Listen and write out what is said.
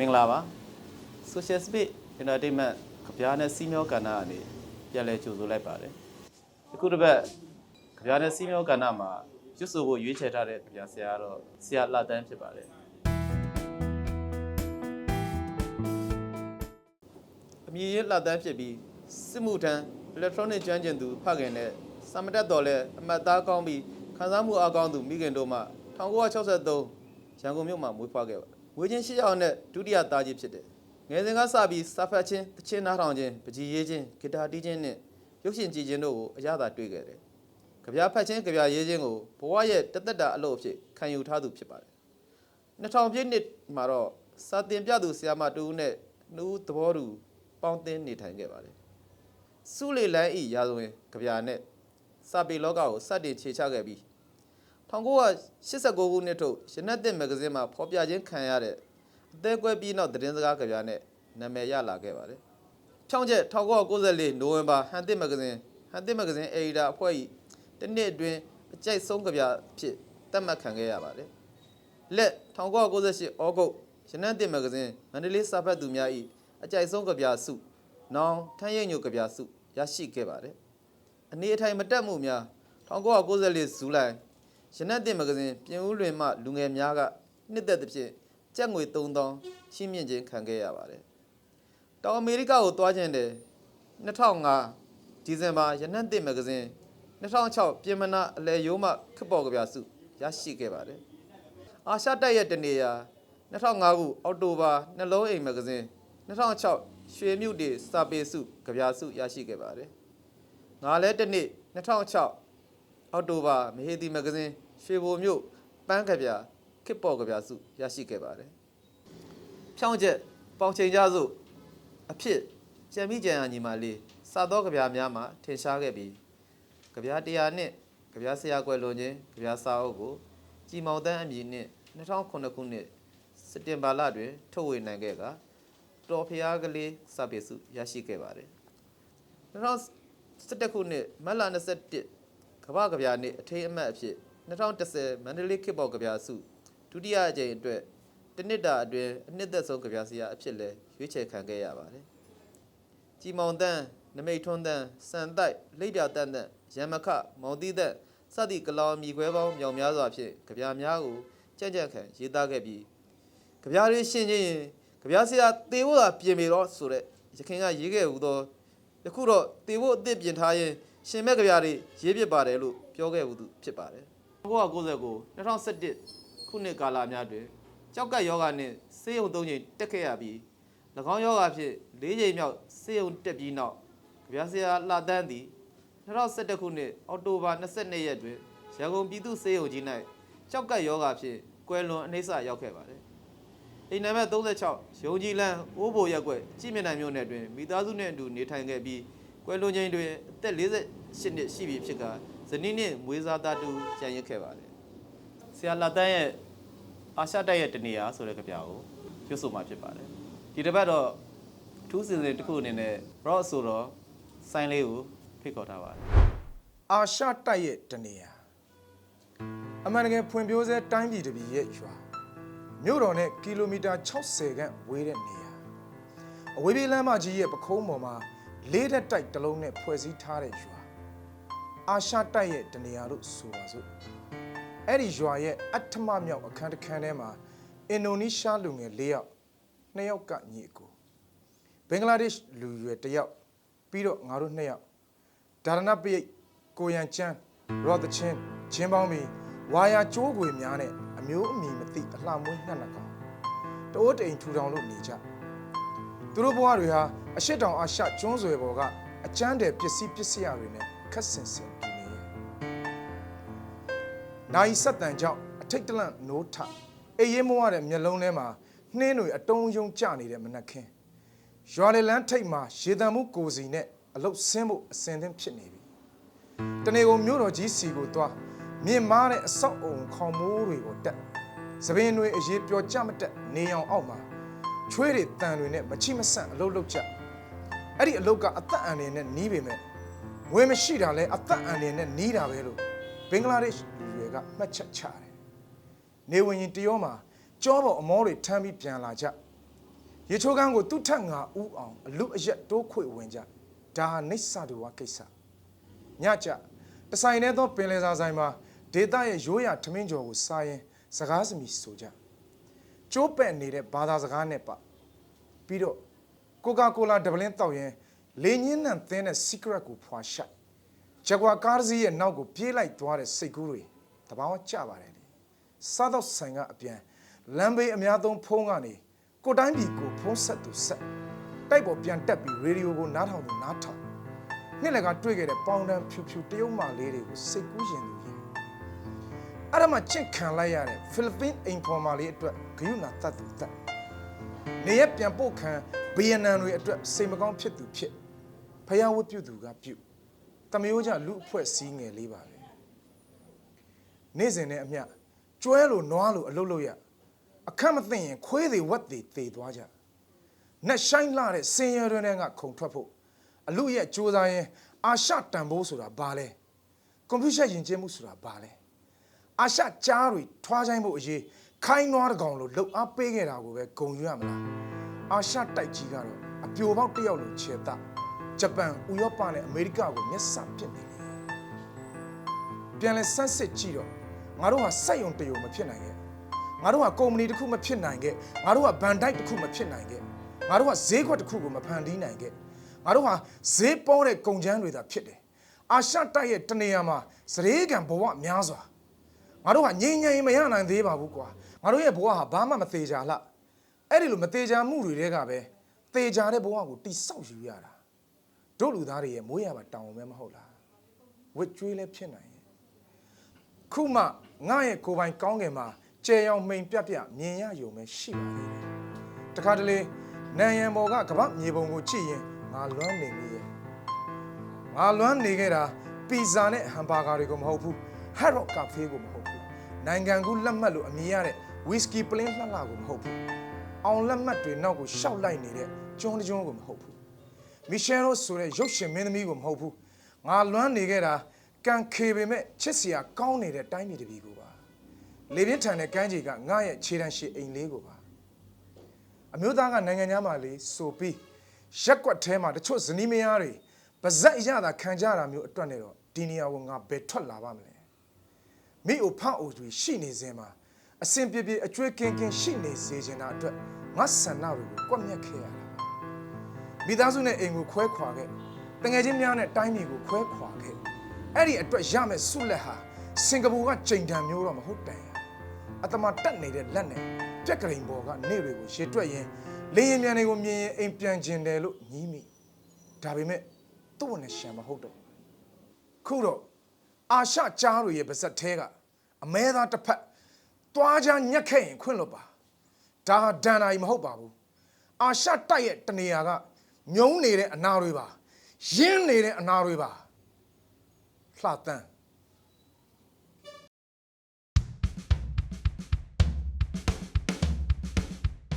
မင်္ဂလာပါ Social Space Entertainment ကြပြားနဲ့စီးမျောကဏ္ဍကနေပြန်လည်ကြိုဆိုလိုက်ပါတယ်အခုတစ်ပတ်ကြပြားနဲ့စီးမျောကဏ္ဍမှာရွတ်ဆိုဖို့ရွေးချယ်ထားတဲ့ကြပြားဆရာကတော့ဆရာလာတန်းဖြစ်ပါတယ်အမည်ရလာတန်းဖြစ်ပြီးစစ်မှုထမ်း electronic ကျွမ်းကျင်သူဖခင်နဲ့စာမတက်တော်လဲအမတ်သားကောင်းပြီးခန်းစားမှုအကောင်းသူမိခင်တို့မှ1963ရန်ကုန်မြို့မှာမွေးဖွားခဲ့ပါ မွေးချင်း၈ယောက်နဲ့ဒုတိယသားကြီးဖြစ်တယ်ငယ်စဉ်ကစပြီးစာဖတ်ခြင်းတခြင်းနားထောင်ခြင်းပကြီးရေးခြင်းဂီတာတီးခြင်းနဲ့ရုပ်ရှင်ကြည့်ခြင်းတို့ကိုအရသာတွေ့ခဲ့တယ်ကြပြဖတ်ခြင်းကြပြရေးခြင်းကိုဘဝရဲ့တသက်တာအလုပ်အဖြစ်ခံယူထားသူဖြစ်ပါတယ်2000ပြည့်နှစ်မှာတော့စာတင်ပြသူဆရာမတူဦးနဲ့နှူးသဘောတူပေါင်းသင်းနေထိုင်ခဲ့ပါတယ်စုလေလန်းဤရာဇဝင်ကြပြနဲ့စာပေလောကကိုစတင်ခြေချခဲ့ပြီး 1989ခုနှစ်ထုတ်ရနက်တစ်မဂ္ဂဇင်းမှာဖော်ပြခြင်းခံရတဲ့အသေးကွဲပြီးနောက်သတင်းစကားကြပြနဲ့နာမည်ရလာခဲ့ပါတယ်။ဖြောင်းချက်1994နိုဝင်ဘာဟန်တစ်မဂ္ဂဇင်းဟန်တစ်မဂ္ဂဇင်းအေဒီတာအဖွဲ့၏တစ်နှစ်အတွင်းအကြိုက်ဆုံးကြပြဖြစ်သတ်မှတ်ခံခဲ့ရပါတယ်။လက်1998ဩဂုတ်ရနက်တစ်မဂ္ဂဇင်းမန္တလေးစာဖတ်သူများ၏အကြိုက်ဆုံးကြပြစုနောင်ထမ်းရိပ်ညိုကြပြစုရရှိခဲ့ပါတယ်။အနေအထိုင်မတက်မှုများ1994ဇူလိုင် ရနက်တင်မဂဇင်းပြင်ဦးလွင်မှလူငယ်များကနှစ်သက်သဖြင့်ကျပ်ငွေ3000ရှင်းမြင့်ခြင်းခံခဲ့ရပါတယ်။တောင်အမေရိကကိုသွားခြင်းတဲ့2005ဒီဇင်ဘာရနက်တင်မဂဇင်း2006ပြင်မနာအလဲရိုးမှခက်ပေါ်ကြပြစုရရှိခဲ့ပါတယ်။အာရှတိုက်ရဲ့တနေရာ2005ခုအောက်တိုဘာနှလုံးအိမ်မဂဇင်း2006ရွှေမြုပ်တေစာပေစုကြပြစုရရှိခဲ့ပါတယ်။ငါလည်းတစ်နေ့2006အောက်တိုဘာမဟေတီမဂဇင်း ရွှေဘိုမြို့ပန်းကြပြခစ်ပေါ်ကြပြစုရရှိခဲ့ပါတယ်။ဖြောင်းချက်ပေါင်ချိန်ကြစုအဖြစ်ကြံမိကြံရညီမလေးစာသောကြပြများမှာထင်ရှားခဲ့ပြီးကြပြတရားနဲ့ကြပြဆရာကွယ်လွန်ခြင်းကြပြစာအုပ်ကိုကြည်မောင်တန်းအမည်နဲ့2009ခုနှစ်စက်တင်ဘာလတွင် ထုတ်ဝေနိုင်ခဲ့ကတော်ဖျားကလေးစာပေစုရရှိခဲ့ပါတယ်2011ခုနှစ်မတ်လ21ကမ္ဘာကဗျာနှစ်အထိမ်းအမှတ်အဖြစ် 2010မန္တလေးခေတ်ပေါ်ကဗျာစုဒုတိယအကြိမ်အတွက်တနစ်တာအတွင်းအနှစ်သက်ဆုံးကဗျာဆရာအဖြစ်လဲရွေးချယ်ခံခဲ့ရပါတယ်။ကြည်မောင်တန်းနမိတ်ထွန်းတန်းစံတိုက်လိပ်ပြတန်းတန်းရံမခမောင်တိသက်စသည့်ကလောင်မြီခွဲပေါင်းမြောင်များစွာဖြင့်ကဗျာများကိုကြံ့ကြံ့ခံရေးသားခဲ့ပြီးကဗျာတွေရှင်းချင်းရင်ကဗျာဆရာတေဖို့သာပြင်ပြီတော့ဆိုတဲ့ရခင်ကရေးခဲ့ဦးသောယခုတော့တေဖို့အသစ်ပြင်ထားရင်ရှင်မဲ့ကဗျာတွေရေးပြပါတယ်လို့ပြောခဲ့ဦးသူဖြစ်ပါတယ် 1999 2011ခုနှစ်ကာလများတွင်ကြောက်ကပ်ယောဂနှင့်ဆေးရုံသုံးချိန်တက်ခဲ့ရပြီး၎င်းယောဂဖြင့်၄ချိန်မြောက်ဆေးရုံတက်ပြီးနောက်ကြဗျာဆရာလှတန်းသည်2011ခုနှစ်အောက်တိုဘာ22ရက်တွင်ရန်ကုန်ပြည်သူ့ဆေးရုံကြီး၌ကြောက်ကပ်ယောဂဖြင့်ကွယ်လွန်အနှိမ့်ဆရောက်ခဲ့ပါတယ်အိမ်နံပါတ်36ရုံကြီးလန်းအိုးဘိုရက်ကွက်ကြည်မြင့်နိုင်မြို့နယ်တွင်မိသားစုနှင့်အတူနေထိုင်ခဲ့ပြီးကွယ်လွန်ချိန်တွင်အသက်48နှစ်ရှိပြီဖြစ်က ဇနီးနှင့်မွေးစားသားတူကျန်ရစ်ခဲ့ပါတယ်ဆရာလာတန်းရဲ့အာရှတိုက်ရဲ့တနေရာဆိုတဲ့ကြပြကိုရွတ်ဆိုမှာဖြစ်ပါတယ်ဒီတစ်ပတ်တော့အထူးစီစဉ်တစ်ခုအနေနဲ့ rock ဆိုတော့ဆိုင်းလေးကိုဖိတ်ခေါ်ထားပါတယ်အာရှတိုက်ရဲ့တနေရာအမှန်တကယ်ဖွံ့ဖြိုးဆဲတိုင်းပြည်တစ်ပြည်ရဲ့ရွာမြို့တော်နဲ့ကီလိုမီတာ60ခန့်ဝေးတဲ့နေရာအဝေးပြေးလမ်းမကြီးရဲ့ပခုံးပေါ်မှာလေးတက်တိုက်တစ်လုံးနဲ့ဖွဲ့စည်းထားတဲ့ရွာ အာရှတိုက်ရဲ့တနေရာလို့ဆိုပါစို့အဲ့ဒီရွာရဲ့အဋ္ဌမမြောက်အခန်းတစ်ခန်းထဲမှာအင်ဒိုနီးရှားလူငယ်၄ယောက်နှစ်ယောက်ကညီအကိုဘင်္ဂလားဒေ့ရှ်လူရွယ်တစ်ယောက်ပြီးတော့ငါတို့နှစ်ယောက်ဒါရဏပိယိတ်ကိုရန်ချမ်းရော့တချင်းချင်းပေါင်းပြီးဝါယာကျိုးခွေများနဲ့အမျိုးအမည်မသိအလှမွေးနှက်နှကောင်တိုးတိမ်ထူထောင်လို့နေကြသူတို့ဘဝတွေဟာအရှိတောင်အာရှကျွန်းဆွယ်ပေါ်ကအကျန်းတယ်ပစ္စည်းပစ္စယတွေနဲ့ခက်ဆင်ဆင်တူနေရဲ့ နိုင်ဆက်တန်ကြောင့်အထိတ်တလန့်နိုးထအေးရဲမဝတဲ့မျက်လုံးထဲမှာနှင်းတွေအတုံးယုံကျနေတဲ့မနက်ခင်းရွာလေလန်းထိတ်မှာရေတံမှုကိုစီနဲ့အလုတ်ဆင်းဖို့အစင်သင်းဖြစ်နေပြီတနေကုန်မြို့တော်ကြီးစီကိုသွားမြင့်မားတဲ့အဆောက်အုံခေါင်မိုးတွေကိုတက်သပင်တွေအရေးပျော်ကြမတက်နေအောင်အောက်မှာချွေးတွေတန်တွေနဲ့မချိမဆန့်အလုပ်လုပ်ကြအဲ့ဒီအလုပ်ကအသက်အန္တရာယ်နဲ့နီးပေမဲ့ငွေမရှိတာလဲအသက်အန္တရာယ်နဲ့နီးတာပဲလို့ဘင်္ဂလားဒေ့ရှ်လူ တွေကမှတ်ချက်ချတယ်နေဝင်ရင်တရောမှာကြောပေါ်အမောတွေထမ်းပြီးပြန်လာကြရေချိုးကန်းကိုသူ့ထက်ငါဥအောင်အလူအရက်တိုးခွေဝင်ကြဒါဟာနိစ္စတူဝကိစ္စညကြတဆိုင်ထဲသောပင်လယ်စာဆိုင်မှာဒေတာရဲ့ရိုးရာထမင်းကြော်ကိုစားရင်စကားစမီဆိုကြကျိုးပဲ့နေတဲ့ဘာသာစကားနဲ့ပပြီးတော့ကိုကာကိုလာဒဗလင်းတောက်ရင်လေညင်းနံသင်းတဲ့ secret ကိုဖွာရှိုက်ဂျကွာကားစီးရဲ့နောက်ကိုပြေးလိုက်သွားတဲ့စိတ်ကူးတွေ တဘာဝကြပါတယ်လေစားတော့ဆိုင်ကအပြန်လမ်းဘေးအများသုံးဖုံးကနေကိုတိုင်းပြည်ကိုဖုံးဆက်သူဆက်တိုက်ပေါ်ပြန်တက်ပြီးရေဒီယိုကိုနားထောင်သူနားထောင်နှစ်လက်ကတွေ့ခဲ့တဲ့ပေါင်တန်းဖြူဖြူတရုတ်မလေးတွေကိုစိတ်ကူးရင်သူရင်အဲ့ဒါမှချင့်ခံလိုက်ရတဲ့ဖိလစ်ပင်းအိမ်ဖော်မာလေးအတွက်ဂယုဏတတ်သူတတ်နေရပြန်ပို့ခံဗီယက်နမ်တွေအတွက်စိတ်မကောင်းဖြစ်သူဖြစ်ဖယားဝတ်ပြုသူကပြုတမျိုးကြလူအဖွဲ့စည်းငယ်လေးပါပဲ နေ့စဉ်နဲ့အမျှကျွဲလိုနွားလိုအလုပ်လုပ်ရအခက်မသိရင်ခွေးတွေဝက်တွေတေသွားကြနက်ဆိုင်လာတဲ့စင်ရတွင်ကခုံထွက်ဖို့အလူရဲ့စူးစမ်းရင်အာရှတန်ဖိုးဆိုတာဘာလဲကွန်ပျူတာယဉ်ကျေးမှုဆိုတာဘာလဲအာရှကြားတွေထွားချိုင်းဖို့အရေးခိုင်းနွားတကောင်လိုလှုပ်အားပေးခဲ့တာကိုပဲဂုံယူရမလားအာရှတိုက်ကြီးကတော့အပြိုပေါက်တစ်ယောက်လိုခြေသားဂျပန်ဥရောပနဲ့အမေရိကကိုမျက်စာပစ်နေတယ်ပြန်လဲဆန်းစစ်ကြည့်တော့ ငါတို့ဟာစက်ယုံတယုံမဖြစ်နိုင်ခဲ့ငါတို့ဟာကုမ္ပဏီတစ်ခုမဖြစ်နိုင်ခဲ့ငါတို့ဟာဘန်ဒိုက်တစ်ခုမဖြစ်နိုင်ခဲ့ငါတို့ဟာဈေးကွက်တစ်ခုကိုမဖန်တီးနိုင်ခဲ့ငါတို့ဟာဈေးပေါတဲ့ကုန်ကျန်းတွေသာဖြစ်တယ်အာရှတိုက်ရဲ့တနေရာမှာစရေကံဘဝများစွာငါတို့ဟာငြိမ်ငြိမ်မရနိုင်သေးပါဘူးကွာငါတို့ရဲ့ဘဝဟာဘာမှမသေးကြလားအဲ့ဒီလိုမသေးကြမှုတွေတဲကပဲသေကြတဲ့ဘဝကိုတိဆောက်ယူရတာတို့လူသားတွေရဲ့မိုးရပါတောင်းပဲမဟုတ်လားဝစ်ကျွေးလည်းဖြစ်နိုင်ရဲ့ခုမှ ငါရဲ့ကိုယ်ပိုင်ကောင်းကင်မှာကြဲရောင်မှိန်ပြပြမြင်ရယုံပဲရှိပါသေးတယ်။တခါတလေနန်ရံဘော်ကကပတ်မြေပုံကိုကြည့်ရင်ငါလွမ်းနေမိရဲ့။ငါလွမ်းနေခဲ့တာပီဇာနဲ့ဟမ်ဘာဂါတွေကိုမဟုတ်ဘူး။ဟက်ရော့ကာဖေးကိုမဟုတ်ဘူး။နိုင်ငံကူးလက်မှတ်လို့အမည်ရတဲ့ဝီစကီပလင်းလှလှကိုမဟုတ်ဘူး။အောင်လက်မှတ်တွေနောက်ကိုရှောက်လိုက်နေတဲ့ကျွန်းတစ်ကျွန်းကိုမဟုတ်ဘူး။မီရှယ်ရိုဆိုတဲ့ရုပ်ရှင်မင်းသမီးကိုမဟုတ်ဘူးငါလွမ်းနေခဲ့တာ ကန်ခေပေမဲ့ချစ်စရာကောင်းနေတဲ့တိုင်းပြည်တစ်ပြည်ကိုပါလေပြင်းထန်တဲ့ကမ်းခြေကငါရဲ့ခြေတန်းရှိအိမ်လေးကိုပါအမျိုးသားကနိုင်ငံသားမှလေးဆိုပြီးရက်ကွက်ထဲမှာတချို့ဇနီးမယားတွေပါဇက်ရတာခံကြတာမျိုးအတွက်နဲ့တော့ဒီနေရာကိုငါဘယ်ထွက်လာပါမလဲမိအိုဖန့်အိုတွေရှိနေစဉ်မှာအစဉ်ပြေပြေအကျွေးကင်းကင်းရှိနေစေချင်တာအတွက်ငါဆန္ဒတွေကိုကွက်မြက်ခဲ့ရတာမိသားစုနဲ့အိမ်ကိုခွဲခွာခဲ့တငယ်ချင်းများနဲ့တိုင်းပြည်ကိုခွဲခွာခဲ့ အဲ့ဒီအတွက်ရမယ့်ဆုလက်ဟာစင်ကာပူကချိန်တံမျိုးတော့မဟုတ်တန်ရအတမတက်နေတဲ့လက်နဲ့ပြက်ကလေးပေါ်ကနေတွေကိုရေတွက်ရင်လင်းရင်မြန်တွေကိုမြင်ရင်အိမ်ပြန်ကျင်တယ်လို့ညီးမိဒါပေမဲ့သူ့ဝင်နဲ့ရှံမဟုတ်တော့ခုတော့အာရှကြားတွေရဲ့ပါဇက်သေးကအမဲသားတစ်ဖက်သွားချညက်ခဲ့ရင်ခွင့်လွတ်ပါဒါဟာဒန်နာကြီးမဟုတ်ပါဘူးအာရှတိုက်ရဲ့တနေရာက ညုံးနေတဲ့ အနာတွေပါ ရင်းနေတဲ့အနာတွေပါ လှတန်း